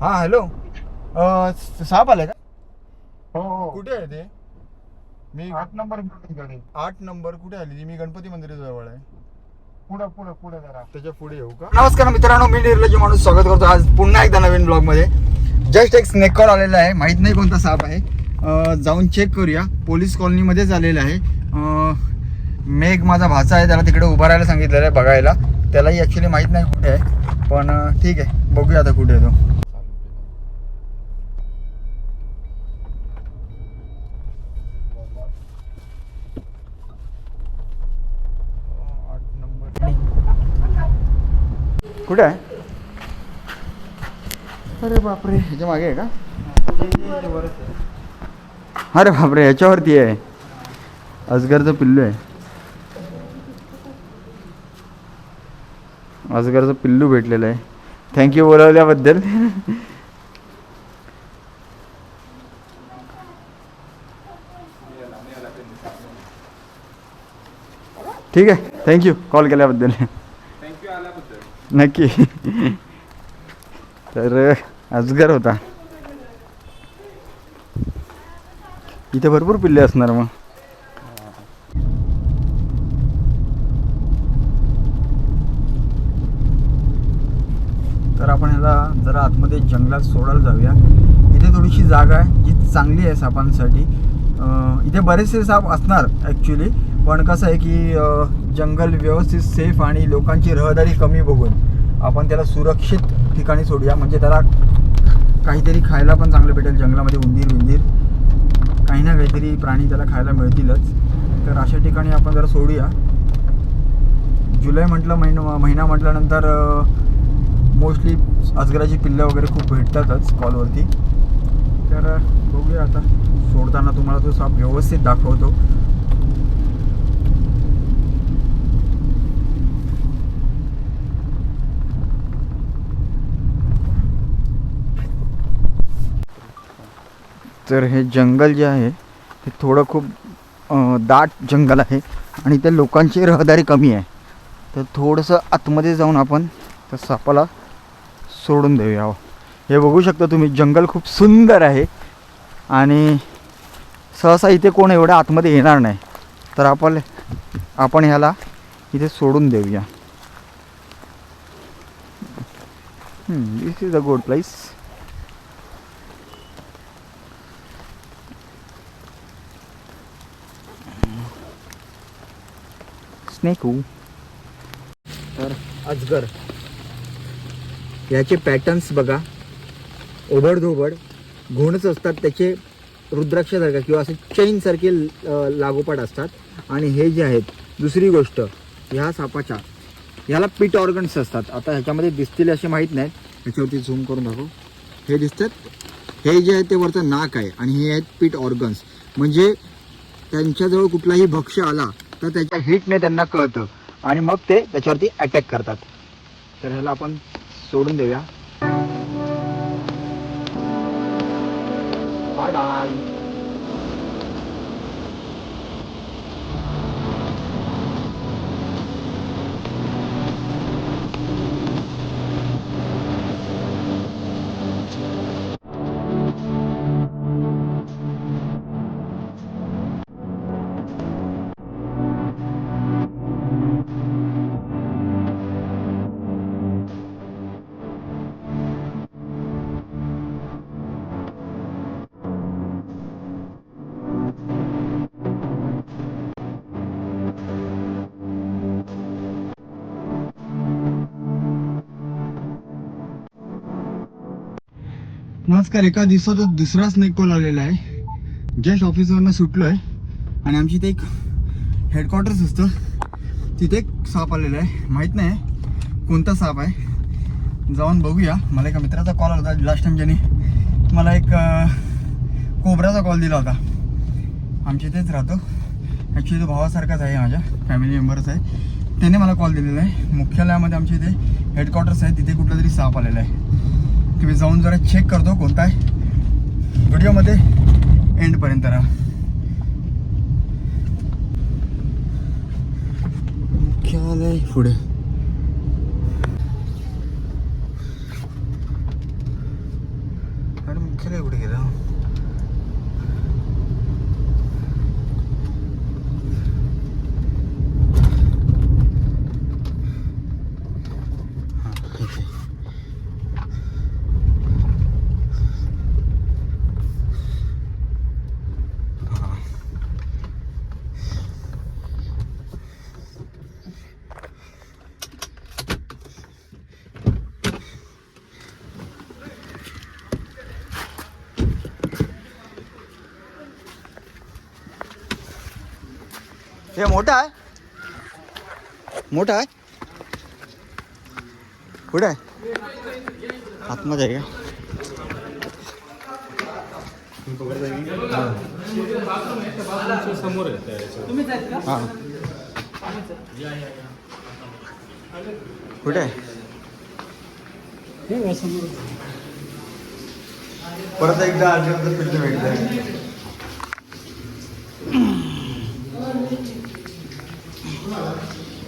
हा हॅलो अ, स- साप आलाय का? हो हो. कुठे आहे ते? मी आठ नंबर आठ नंबर कुठे आली मी गणपती मंदिराजवळ आहे. पुढं पुढं पुढं जरा. त्याच्या पुढे येऊ का? नमस्कार मित्रांनो मी निर्लज माणूस स्वागत करतो आज पुन्हा एकदा नवीन ब्लॉगमध्ये जस्ट एक स्नेक कॉल आलेला आहे. माहीत नाही कोणता साप आहे. अ, जाऊन चेक करूया. पोलीस कॉलनीमध्येच आलेला आहे. अ, मेघ माझा भाचा आहे. त्याला तिकडे उभा राहायला सांगितलेलं आहे बघायला. त्यालाही ॲक्च्युली माहीत नाही कुठे आहे. पण अ, ठीक आहे. बघूया आता कुठे आहे तो आठ नंबर कुठे आहे? अरे बापरे. ह्याच्या मागे आहे का? अरे बापरे ह्याच्यावरती आहे. अजगरचं पिल्लू आहे. अजगरचं पिल्लू भेटलेलं आहे. थँक्यू बोलवल्याबद्दल. ठीक आहे. थँक्यू कॉल केल्याबद्दल. नक्की. तर अजगर होता. इथे भरपूर पिल्ले असणार मग. तर आपण ह्याला जरा आतमध्ये जंगलात सोडायला जाऊया. इथे थोडीशी जागा आहे जी चांगली आहे सापांसाठी. इथे बरेचसे साप असणार ॲक्च्युली पण कसं आहे की जंगल व्यवस्थित सेफ आणि लोकांची रहदारी कमी बघून आपण त्याला सुरक्षित ठिकाणी सोडूया. म्हणजे त्याला काहीतरी खायला पण चांगलं भेटेल. जंगलामध्ये उंदीर विंदीर काही ना काहीतरी प्राणी त्याला खायला मिळतीलच. तर अशा ठिकाणी आपण जरा सोडूया. जुलै म्हटलं महिन महिना म्हटल्यानंतर मोस्टली अजगराची पिल्लं वगैरे खूप भेटतातच कॉलवरती तर बघूया आता. सोडताना तुम्हाला तो साप व्यवस्थित दाखवतो. तर हे जंगल जे आहे ते थोडं खूप दाट जंगल आहे आणि त्या लोकांची रहदारी कमी आहे. तर थोडंसं आतमध्ये जाऊन आपण त्या सापाला सोडून देऊया हो. हे. बघू शकता तुम्ही जंगल खूप सुंदर आहे आणि सहसा इथे कोण एवढ्या आतमध्ये येणार नाही. तर आपण आपण ह्याला इथे सोडून देऊया. This is a good place स्नेकू तर अजगर. याचे पॅटर्न्स बघा. ओबडधोबड. घोणच असतात त्याचे रुद्राक्षासारखा किंवा असे चैनसारखे लागोपाठ असतात. आणि हे जे आहेत दुसरी गोष्ट ह्या सापाच्या ह्याला पीट ऑर्गन्स असतात. आता ह्याच्यामध्ये दिसतील असे माहीत नाहीत. ह्याच्यावरती झूम करून दाखव हे दिसतात. हे जे आहे ते वरचं नाक आहे. आणि हे आहेत पीट ऑर्गन्स म्हणजे त्यांच्याजवळ कुठलाही भक्ष्य आला तर त्याच्या हिटने त्यांना कळतं. आणि मग ते त्याच्यावरती अटॅक करतात. तर ह्याला आपण सोडून देऊया. नमस्कार एका दिवसाचा दुसरा स्नेक कॉल आलेला आहे. जस्ट ऑफिसवरनं सुटलो आहे आणि आमची इथे एक हेडक्वार्टर्स असतं. तिथे एक साप आलेला आहे. माहीत नाही कोणता साप आहे. जाऊन बघूया. मला एका मित्राचा कॉल आला होता. लास्ट टाइम ज्याने मला एक कोबऱ्याचा कोबराचा कॉल दिला होता. आमच्या इथेच राहतो. ॲक्च्युली तो भावासारखाच आहे माझ्या. फॅमिली मेंबरच आहे. त्याने मला कॉल दिलेला आहे. मुख्यालयामध्ये आमच्या इथे हेडक्वार्टर्स आहे. तिथे कुठला तरी साप आलेला आहे. तुम्ही जाऊन जरा चेक करतो कोणता आहे व्हिडिओमध्ये एंडपर्यंत राहा. मुख्यालय पुढे? अरे मुख्यालय कुठे गेला? हे मोठा आहे? मोठा आहे? कुठे आहे? आतमध्ये आहे का? समोर हां. कुठे आहे? परत एकदा आजीवंत पिल्ल भेटलं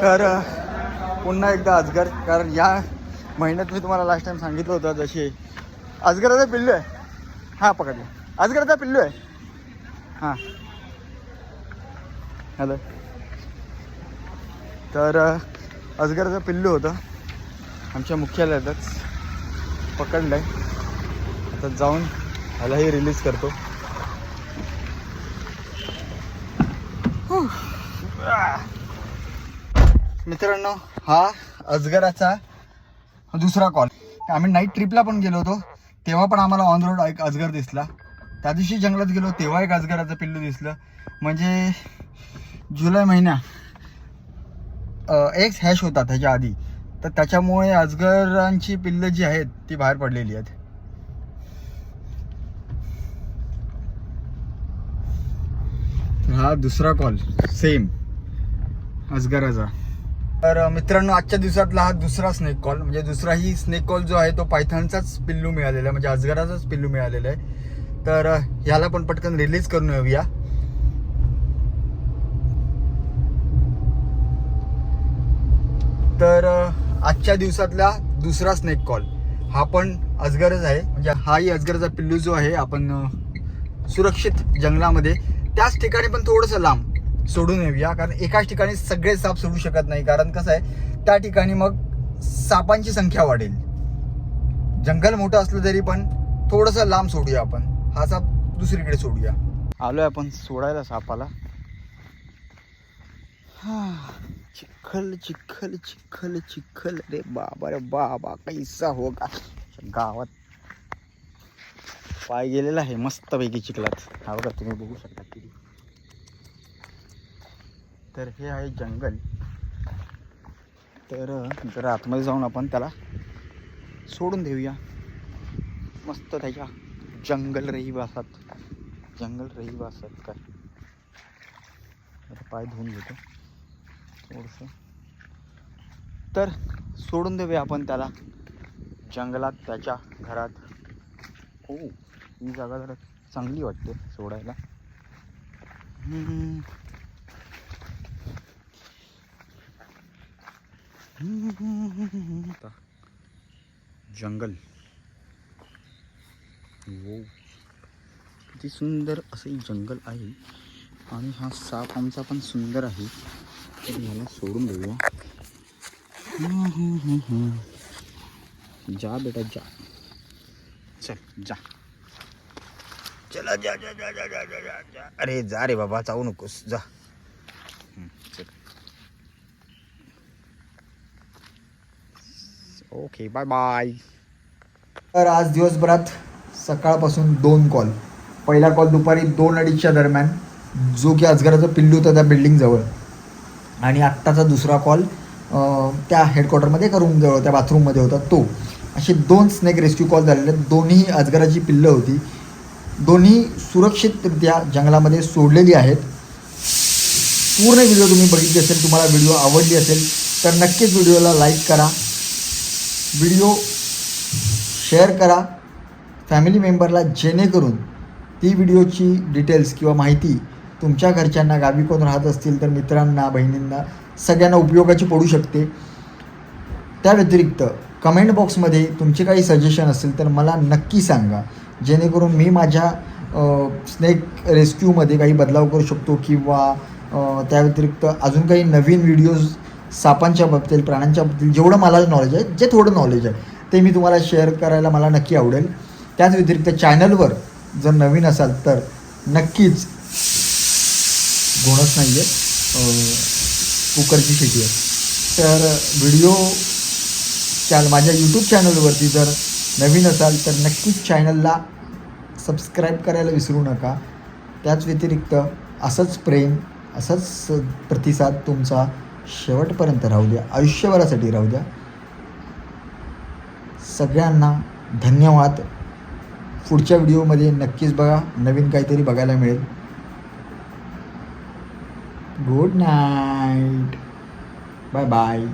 तर पुन्हा एकदा अजगर कारण या महिन्यात मी तुम्हाला लास्ट टाइम सांगितलं होतं जसे अजगराचा पिल्लू आहे. हां पकडलं अजगराचा पिल्लू आहे. हां. हॅलो तर अजगराचं पिल्लू होतं. आमच्या मुख्यालयातच पकडलं आहे आता जाऊन ह्यालाही रिलीज करतो. मित्रांनो हा अजगराचा दुसरा कॉल आम्ही नाईट ट्रिपला पण गेलो होतो. तेव्हा पण आम्हाला ऑन रोड एक अजगर दिसला. त्या दिवशी जंगलात गेलो तेव्हा एक अजगराचं पिल्लू दिसलं. म्हणजे जुलै महिन्या एक हॅश होता त्याच्या आधी. तर त्याच्यामुळे अजगरांची पिल्लं जी आहेत ती बाहेर पडलेली आहेत. हा दुसरा कॉल सेम अजगराचा. तर मित्रांनो आजच्या दिवसातला हा दुसरा स्नेक कॉल म्हणजे दुसराही स्नेक कॉल जो आहे तो पायथनचाच पिल्लू मिळालेला आहे. म्हणजे अजगराचाच पिल्लू मिळालेला आहे. तर ह्याला पण पटकन रिलीज करून येऊया. तर आजच्या दिवसातला दुसरा स्नेक कॉल हा पण अजगरच आहे. म्हणजे हाही अजगरचा पिल्लू जो आहे आपण सुरक्षित जंगलामध्ये. त्याच ठिकाणी पण थोडंसं लांब. सोडून येऊया. कारण एकाच ठिकाणी सगळे साप सोडू शकत नाही. कारण कसं आहे त्या ठिकाणी मग सापांची संख्या वाढेल. जंगल मोठं असलं तरी पण थोडंसं लांब सोडूया आपण. हा साप दुसरीकडे सोडूया. आलोय आपण सोडायला सापाला. हा, चिखल चिखल चिखल चिखल. रे बाबा रे बाबा कैसा हो का गावात पाय गेलेला आहे मस्तपैकी चिखलात. हा बघा तुम्ही बघू शकता किती तर हे आहे जंगल. तर जर आतमध्ये जाऊन आपण त्याला सोडून देऊया. मस्त त्याच्या जंगल रहिवासात. जंगल रहिवासात काय? पाय धुवून घेतो. थोडंसं. तर सोडून देऊया आपण त्याला. जंगलात त्याच्या घरात. हो ही जागा जरा चांगली वाटते सोडायला. जंगल। वो किती सुंदर असं जंगल आहे. आणि हा साप आमचा पण सुंदर आहे. याला सोडून देऊया. जा बेटा, जा. चल, जा. चला जा जा जा जा जा जा जा. अरे, जा रे बाबा, जाऊ नकोस. जा. ओके बाय बाय तर आज दिवसभरात सकाळपासून दोन कॉल पहिला कॉल दुपारी दोन अडीचच्या दरम्यान जो की अजगराचं पिल्लू होतं त्या बिल्डिंगजवळ आणि आत्ताचा दुसरा कॉल त्या हेडक्वार्टरमध्ये एका रूमजवळ त्या बाथरूममध्ये होता तो. असे दोन स्नेक रेस्क्यू कॉल झालेले आहेत. दोन्ही अजगराची पिल्लं होती. दोन्ही सुरक्षितरित्या जंगलामध्ये सोडलेली आहेत. पूर्ण व्हिडिओ तुम्ही बघितली असेल तुम्हाला व्हिडिओ आवडली असेल तर नक्कीच व्हिडिओला लाईक करा. व्हिडिओ शेअर करा फॅमिली मेंबरला जेणेकरून ती व्हिडिओची डिटेल्स किंवा माहिती तुमच्या घरच्यांना गावी कोण राहत असतील तर मित्रांना बहिणींना सगळ्यांना उपयोगाची पडू शकते. त्या व्यतिरिक्त कमेंट बॉक्समध्ये तुमचे काही सजेशन असेल तर मला नक्की सांगा. जेणेकरून मी माझ्या स्नेक रेस्क्यूमध्ये काही बदलाव करू शकतो किंवा त्या व्यतिरिक्त अजून काही नवीन व्हिडिओज सापांच्या बाबतीत प्राण्यांच्या बाबतीत जेवढं मला नॉलेज आहे जे थोडं नॉलेज आहे ते मी तुम्हाला शेअर करायला मला नक्की आवडेल. त्याच व्यतिरिक्त चॅनलवर जर नवीन असाल तर नक्कीच घोणच नाही आहे कुकरची शेती आहे. तर व्हिडिओ चॅनल माझ्या यूट्यूब चॅनलवरती जर नवीन असाल तर नक्कीच चॅनलला सबस्क्राईब करायला विसरू नका. त्याच व्यतिरिक्त असंच प्रेम असंच प्रतिसाद तुमचा शेवटपर्यंत राहू द्या. आयुष्यभरासाठी राहू द्या. सगळ्यांना धन्यवाद. पुढच्या व्हिडिओमध्ये नक्कीच बघा. नवीन काहीतरी बघायला मिळेल. Good night bye bye